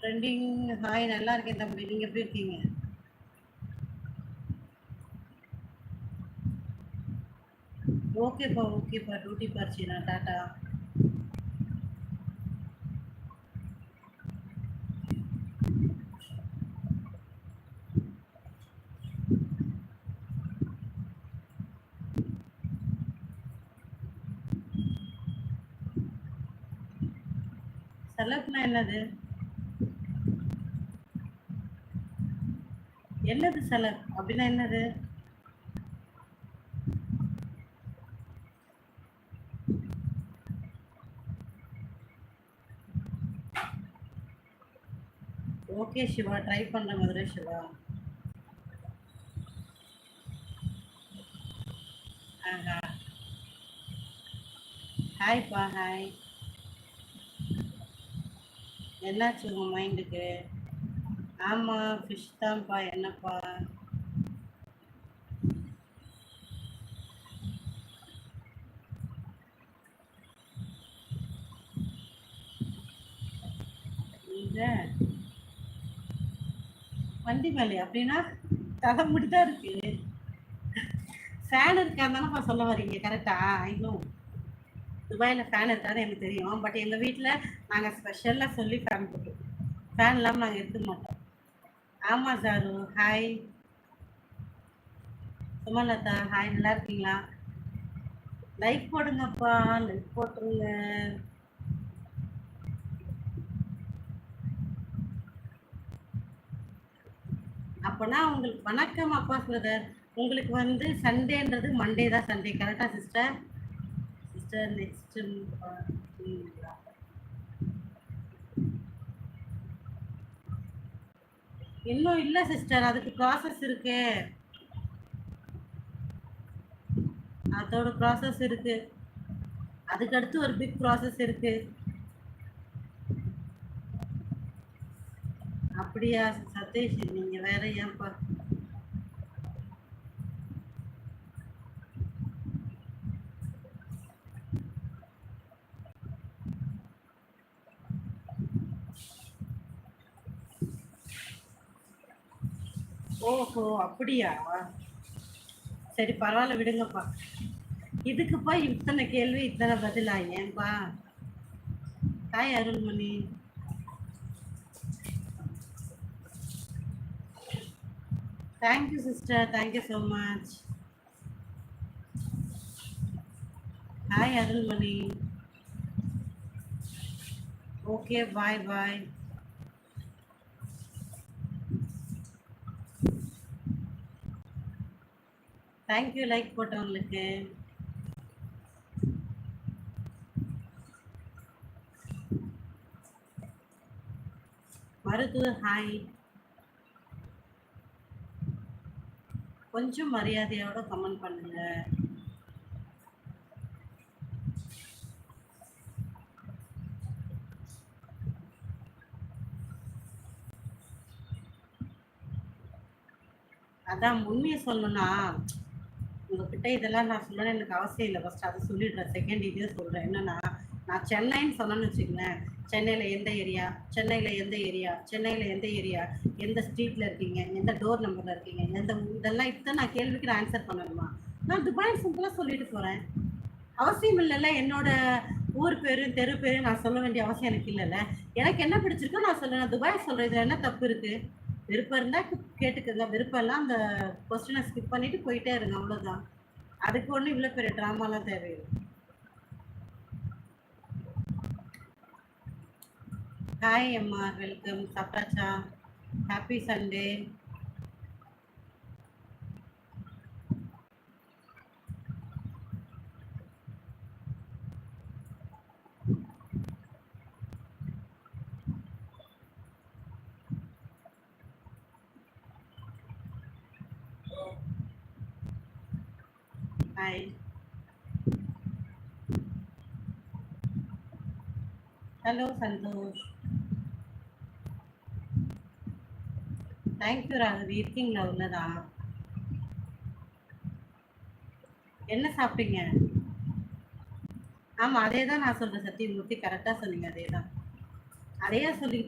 Trending hi நல்லா இருக்கேன் தம்பி. நீங்கள் எப்படி இருக்கீங்க? ஓகேப்பா ஓகேப்பா டியூட்டி நான் டாட்டா. செலப்னா என்னது? என்னது செலப் அப்படின்னா என்னது? ஓகே சிவா. ட்ரை பண்ற மதுரை சிவா. ஆஹா. ஹாய்ப்பா ஹாய் என்னாச்சு உங்கள் மைண்டுக்கு ஆமாம் ஃபிஷ் தான்ப்பா என்னப்பா? வண்டி மேலே அப்படின்னா தலை தான் இருக்கு. ஃபேன் இருக்காந்தானப்பா சொல்ல வரீங்க கரெக்டா இன்னும் துபாயில் ஃபேன் இருக்காது எனக்கு தெரியும் பட் எங்கள் வீட்டில் நாங்கள் ஸ்பெஷலாக சொல்லி ஃபேன் போட்டோம். ஃபேன் இல்லாமல் நாங்கள் இருக்க மாட்டோம். ஆமாம் சாரு. ஹாய் சுமலதா ஹாய் நல்லா இருக்கீங்களா? லைக் போடுங்கப்பா. லைக் போட்டுருங்க. அப்போனா உங்களுக்கு வணக்கம் அப்பா பிரதர் உங்களுக்கு வந்து சண்டேன்றது மண்டே தான் சண்டே. கரெக்டாக சிஸ்டர் சிஸ்டர் நெக்ஸ்ட் இன்னும் இல்லை சிஸ்டர் அதுக்கு ப்ராசஸ் இருக்கு. அதோட ப்ராசஸ் இருக்கு. அதுக்கு அடுத்து ஒரு பிக் ப்ராசஸ் இருக்கு. அப்படியா சதீஷ் நீங்க வேற ஏன்பா ஓஹோ அப்படியா? சரி பரவாயில்ல விடுங்கப்பா. இதுக்குப்பா இத்தனை கேள்வி இத்தனை பதிலா? ஏன்பா? தாய் Arulmani. Thank you sister thank you so much hi Arulmani. Okay bye bye thank you like போட்டவங்களுக்கு. Marudhu hi கொஞ்சம் மரியாதையோட கமெண்ட் பண்ணுங்க. அதான் உண்மையை சொல்லணும்னா உங்ககிட்ட இதெல்லாம் நான் சொல்லணும் எனக்கு அவசியம் இல்லை. ஃபர்ஸ்ட் அதை சொல்லிடுறேன். செகண்ட் இதே சொல்கிறேன் என்னன்னா நான் சென்னைன்னு சொன்னேன்னு வச்சுக்கோங்களேன். சென்னையில் எந்த ஏரியா சென்னையில் எந்த ஏரியா சென்னையில் எந்த ஏரியா எந்த ஸ்ட்ரீட்டில் இருக்கீங்க? எந்த டோர் நம்பரில் இருக்கீங்க? எந்த இதெல்லாம் இப்போ நான் கேள்விக்கு நான் ஆன்சர் பண்ணணுமா? நான் துபாய் சிம்பிளாக சொல்லிட்டு போகிறேன் அவசியம் இல்லைல்ல. என்னோட ஊர் பேர் தெரு பேர் நான் சொல்ல வேண்டிய அவசியம் எனக்கு இல்லைல்ல. எனக்கு என்ன பிடிச்சிருக்கோ நான் சொல்லுவேன் துபாய் சொல்கிறதுல என்ன தப்பு இருக்குது விருப்பம் இருந்தால் கேட்டுக்கோங்க. விருப்பம் எல்லாம் அந்த கொஸ்டினை ஸ்கிப் பண்ணிட்டு போயிட்டே இருங்க அவ்வளோதான் அதுக்கு ஒன்றும் இவ்வளோ பெரிய ட்ராமாலாம் தேவையில்லை. ஹாய் அம்மா வெல்கம் சாப்பிட்டாச்சா? Happy Sunday hi hello Santhosh thank you Raghavi இருக்கீங்களா உள்ளதா என்ன சாப்பிட்டீங்க? ஆமாம் அதே தான் நான் சொல்கிறேன் சத்தியமூர்த்தி கரெக்டாக சொன்னீங்க அதே தான் அதையே சொல்லிக்கிட்டு